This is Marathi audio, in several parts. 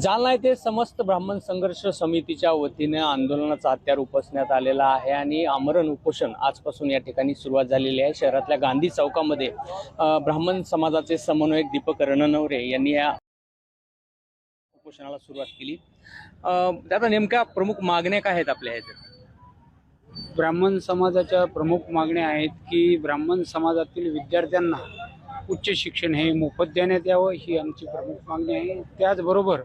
जालना येथे समस्त ब्राह्मण संघर्ष समितीच्या वतीने आंदोलनाचा हत्यार उपसण्यात आलेला आहे आणि आमरण उपोषण आजपासून या ठिकाणी सुरुवात झालेली आहे. शहरातल्या गांधी चौकामध्ये ब्राह्मण समाजाचे समन्वयक दीपक रणनवरे यांनी या उपोषणाला सुरुवात केली. आता नेमक्या प्रमुख मागण्या काय आहेत आपल्या ह्याच्यात? ब्राह्मण समाजाच्या प्रमुख मागण्या आहेत की ब्राह्मण समाजातील विद्यार्थ्यांना उच्च शिक्षण हे मोफत देण्यात यावं ही आमची प्रमुख मागणी आहे. त्याचबरोबर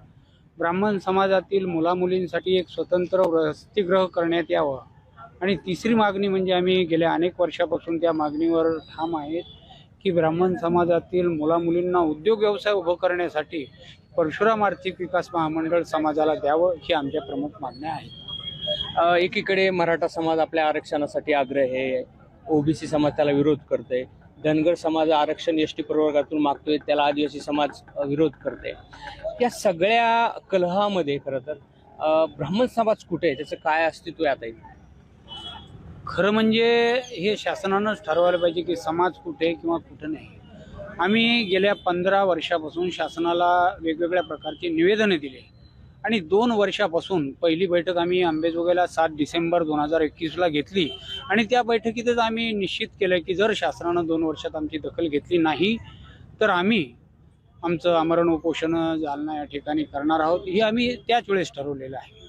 ब्राह्मण समाजातील मुलामुलींसाठी एक स्वतंत्र वसतिगृह करण्यात यावं. आणि तिसरी मागणी म्हणजे आम्ही गेल्या अनेक वर्षापासून त्या मागणीवर ठाम आहेत की ब्राह्मण समाजातील मुलामुलींना उद्योग व्यवसाय उभं करण्यासाठी परशुराम आर्थिक विकास महामंडळ समाजाला द्यावं ही आमच्या प्रमुख मागण्या आहेत. एकीकडे मराठा समाज आपल्या आरक्षणासाठी आग्रह आहे ओबीसी समाज त्याला विरोध करते धनगर समाज आरक्षण एस टी प्रवर्गातून मागतोय त्याला आदिवासी समाज विरोध करते या सगळ्या कलहामध्ये खरं तर ब्राह्मण समाज कुठे आहे? त्याचं काय अस्तित्व आहे आता खरं म्हणजे हे शासनानंच ठरवायला पाहिजे की समाज कुठे किंवा कुठं नाही. आम्ही गेल्या पंधरा वर्षापासून शासनाला वेगवेगळ्या प्रकारची निवेदनं दिले. आणि दोन वर्षापासून पहिली बैठक आम्ही आंबेजोगाईला सात डिसेंबर दोन हजार एकवीसला घेतली. आणि त्या बैठकीतच आम्ही निश्चित केलं की जर शासनानं दोन वर्षात आमची दखल घेतली नाही तर आम्ही आमचं आमरण उपोषण जालना या ठिकाणी करणार आहोत. हे आम्ही त्याच वेळेस ठरवलेलं आहे.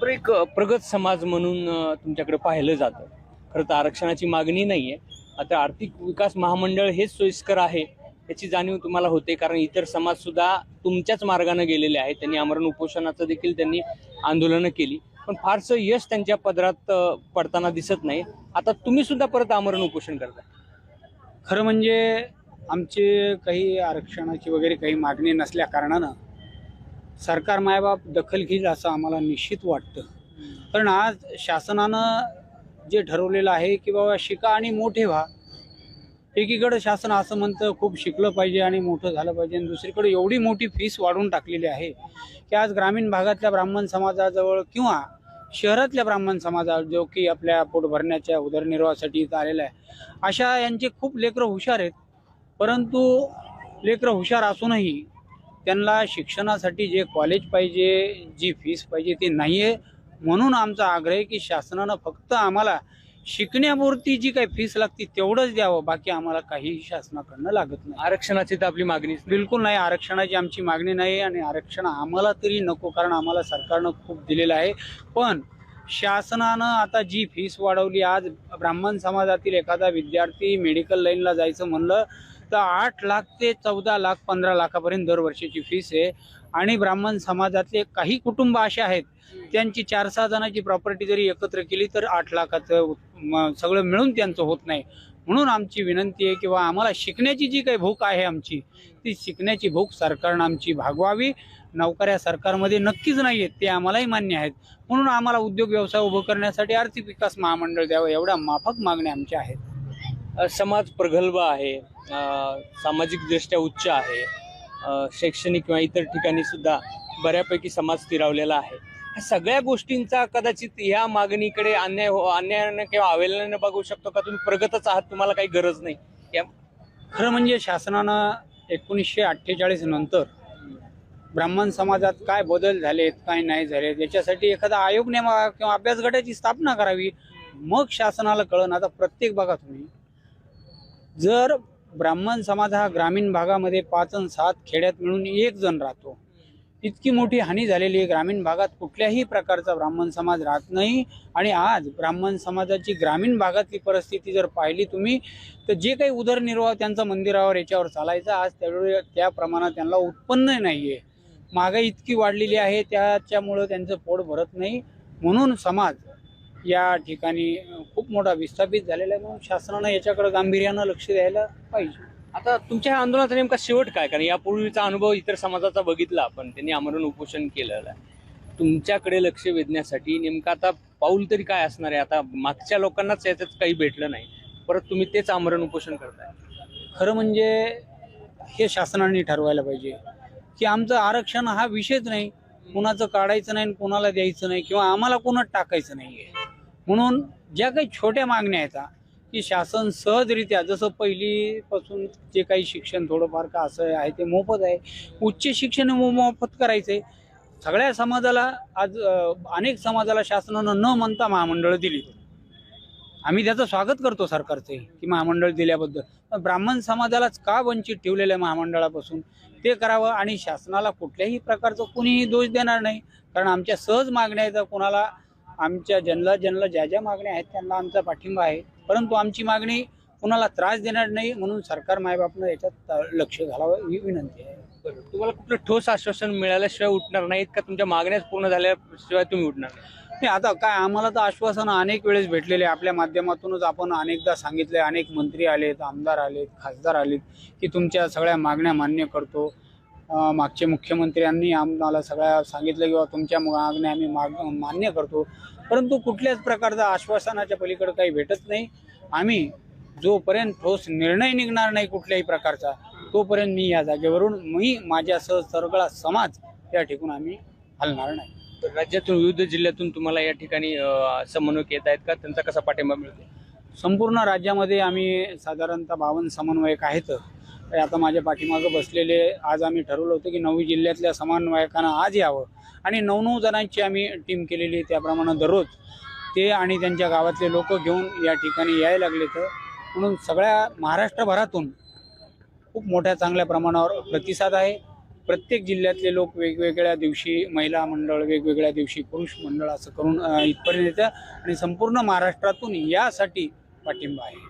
तर एक प्रगत समाज म्हणून तुमच्याकडे पाहिलं जातं. खरं तर आरक्षणाची मागणी नाही आहे आता आर्थिक विकास महामंडळ हेच सोयीस्कर आहे याची जाणीव तुम्हाला होते. कारण इतर समाज सुद्धा तुमच्याच मार्गाने गेलेले आहेत. त्यांनी आमरण उपोषणाचं देखील त्यांनी आंदोलनं केली. पण फारसं यश त्यांच्या पदरात पडताना दिसत नाही. आता तुम्ही सुद्धा परत आमरण उपोषण करता खरं म्हणजे आमचे काही आरक्षणाची वगैरे काही मागणी नसल्या कारणानं सरकार मायबाप दखल घेईल असं आम्हाला निश्चित वाटतं. कारण आज शासनानं जे ठरवलेलं आहे की बाबा शिका आणि मोठे व्हा. एकीकडं शासन असं म्हणतं खूप शिकलं पाहिजे आणि मोठं झालं पाहिजे. आणि दुसरीकडे एवढी मोठी फीस वाढवून टाकलेली आहे की आज ग्रामीण भागातल्या ब्राह्मण समाजाजवळ किंवा शहरातल्या ब्राह्मण समाजावर जो की आपल्या पोट भरण्याच्या उदरनिर्वाहासाठी इथं आलेला आहे अशा यांचे खूप लेकरं हुशार आहेत. परंतु लेकरं हुशार असूनही त्यांना शिक्षणासाठी जे कॉलेज पाहिजे जी फीस पाहिजे ते नाही आहे म्हणून आमचा आग्रह आहे की शासनानं फक्त आम्हाला शिकण्यापुरती जी काही फीस लागते तेवढंच द्यावं. बाकी आम्हाला काहीही शासनाकडनं लागत नाही. आरक्षणाची तर आपली मागणी बिलकुल नाही. आरक्षणाची आमची मागणी नाही आणि आरक्षण आम्हाला तरी नको कारण आम्हाला सरकारनं खूप दिलेलं आहे. पण शासनानं आता जी फीस वाढवली आज ब्राह्मण समाजातील एखादा विद्यार्थी मेडिकल लाईनला जायचं म्हणलं तर आठ लाख ते चौदा लाख पंधरा लाखापर्यंत दरवर्षीची फीस आहे. आणि ब्राह्मण समाजातले काही कुटुंब असे आहेत त्यांची चार सहा जणांची प्रॉपर्टी जरी एकत्र केली तर आठ लाखाचं सगळं मिळून त्यांचं होत नाही. म्हणून आमची विनंती आहे किंवा आम्हाला शिकण्याची जी काही भूक आहे आमची ती शिकण्याची भूक सरकारनं आमची भागवावी. नोकऱ्या सरकारमध्ये नक्कीच नाही आहेत ते आम्हालाही मान्य आहेत. म्हणून आम्हाला उद्योग व्यवसाय उभं करण्यासाठी आर्थिक विकास महामंडळ द्यावं एवढ्या माफक मागण्या आमच्या आहेत. समाज प्रगल्भ आहे सामाजिकदृष्ट्या उच्च आहे. शैक्षणिक किंवा इतर ठिकाणी सुद्धा बऱ्यापैकी समाज स्थिरावलेला आहे. ह्या सगळ्या गोष्टींचा कदाचित या मागणीकडे अन्याय हो अन्यायानं किंवा अवेलनानं बघू शकतो का? तुम्ही प्रगतच आहात तुम्हाला काही गरज नाही. या खरं म्हणजे शासनानं एकोणीसशे अठ्ठेचाळीस नंतर ब्राह्मण समाजात काय बदल झालेत काय नाही झालेत याच्यासाठी एखादा आयोग नेमा किंवा अभ्यास गटाची स्थापना करावी. मग शासनाला कळण आता प्रत्येक बघा तुम्ही. जर ब्राह्मण समाज हा ग्रामीण भागामध्ये पाच आणि सात खेड्यात मिळून एक जण राहतो. इतकी मोठी हानी झालेली आहे ग्रामीण भागात कुठल्याही प्रकारचा ब्राह्मण समाज राहत नाही. आणि आज ब्राह्मण समाजाची ग्रामीण भागातली परिस्थिती जर पाहिली तुम्ही तर जे काही उदरनिर्वाह त्यांचा मंदिरावर याच्यावर चालायचा आज त्यावेळी त्या प्रमाणात त्यांना उत्पन्न नाही आहे महागाई इतकी वाढलेली आहे त्याच्यामुळं त्यांचं पोट भरत नाही. म्हणून समाज या ठिकाणी खूप मोठा विस्थापित झालेला आहे म्हणून शासनानं याच्याकडे गांभीर्यानं लक्ष द्यायला पाहिजे. आता तुमच्या ह्या आंदोलनाचा नेमका शेवट काय? कारण यापूर्वीचा अनुभव इतर समाजाचा बघितला आपण. त्यांनी आमरण उपोषण केलेलं आहे. तुमच्याकडे लक्ष वेधण्यासाठी नेमकं आता पाऊल तरी काय असणार आहे? आता मागच्या लोकांनाच याच्यात काही भेटलं नाही. परत तुम्ही तेच आमरण उपोषण करताय. खरं म्हणजे हे शासनाने ठरवायला पाहिजे. की आमचं आरक्षण हा विषयच नाही. कुणाचं काढायचं नाही आणि कुणाला द्यायचं नाही किंवा आम्हाला कुणात टाकायचं नाही आहे म्हणून ज्या काही छोट्या मागण्या आहेत की शासन सहजरित्या जसं पहिलीपासून जे काही शिक्षण थोडंफार का असं आहे ते मोफत आहे उच्च शिक्षण मो- मोफत करायचं आहे सगळ्या समाजाला आज अनेक समाजाला शासनानं न म्हणता महामंडळ दिली. आम्ही त्याचं स्वागत करतो सरकारचे की महामंडळ दिल्याबद्दल. पण ब्राह्मण समाजालाच का वंचित ठेवलेलं आहे महामंडळापासून? ते करावं आणि शासनाला कुठल्याही प्रकारचं कुणीही दोष देणार नाही. कारण आमच्या सहज मागण्या आहेत कोणाला आमच्या जनला जनला ज्या ज्या मागण्या आहेत त्यांना आमचा पाठिंबा आहे परंतु आमची मागणी कुणाला त्रास देणार नाही म्हणून सरकार मायबापनं याच्यात लक्ष घालावं ही विनंती आहे. तुम्हाला कुठलं ठोस आश्वासन मिळाल्याशिवाय उठणार नाहीत का तुमच्या मागण्याच पूर्ण झाल्याशिवाय तुम्ही उठणार नाही? आता काय आम्हाला तर आश्वासन अनेक वेळेस भेटलेले आहे. आपल्या माध्यमातूनच आपण अनेकदा सांगितले अनेक मंत्री आलेत आमदार आलेत खासदार आलेत की तुमच्या सगळ्या मागण्या मान्य करतो मागचे मुख्यमंत्र्यांनी आम्हाला सगळ्या सांगितलं किंवा तुमच्या मागण्या आम्ही माग मान्य करतो. परंतु कुठल्याच प्रकारचा आश्वासनाच्या पलीकडे काही भेटत नाही. आम्ही जोपर्यंत ठोस निर्णय निघणार नाही कुठल्याही प्रकारचा तोपर्यंत मी या जागेवरून मी माझ्यासह सगळा समाज या ठिकाणी आम्ही हलणार नाही. तर राज्यातून विविध जिल्ह्यातून तुम्हाला या ठिकाणी समन्वयक येत आहेत का? त्यांचा कसा पाठिंबा मिळतो संपूर्ण राज्यामध्ये आम्ही साधारणतः बावन्न समन्वयक आहेत. आता माझ्या पाठीमागं बसलेले आज आम्ही ठरवलं होतं की नऊ जिल्ह्यातल्या समन्वयकांना आज यावं. आणि नऊ नऊ जणांची आम्ही टीम केलेली आहे त्याप्रमाणे दररोज. ते आणि त्यांच्या गावातले लोक घेऊन या ठिकाणी यायला लागले तर म्हणून सगळ्या महाराष्ट्रभरातून खूप मोठ्या चांगल्या प्रमाणावर प्रतिसाद आहे. प्रत्येक जिल्ह्यातले लोक वेगवेगळ्या दिवशी महिला मंडळ वेगवेगळ्या दिवशी पुरुष मंडळ असं करून इथपर्यंत येतं. आणि संपूर्ण महाराष्ट्रातून यासाठी पाठिंबा आहे.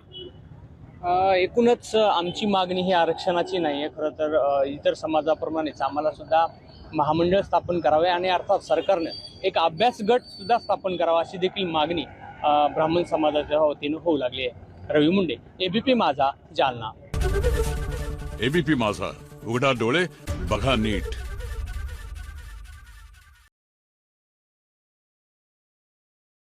एकूणच आमची मागणी ही आरक्षणाची नाही आहे खरं तर इतर समाजाप्रमाणेच आम्हाला सुद्धा महामंडळ स्थापन करावे आणि अर्थात सरकारनं एक अभ्यास गट सुद्धा स्थापन करावा अशी देखील मागणी ब्राह्मण समाजाच्या वतीनं होऊ लागली आहे. रवी मुंडे एबीपी माझा जालना. एबीपी माझा. उघडा डोळे बघा नीट.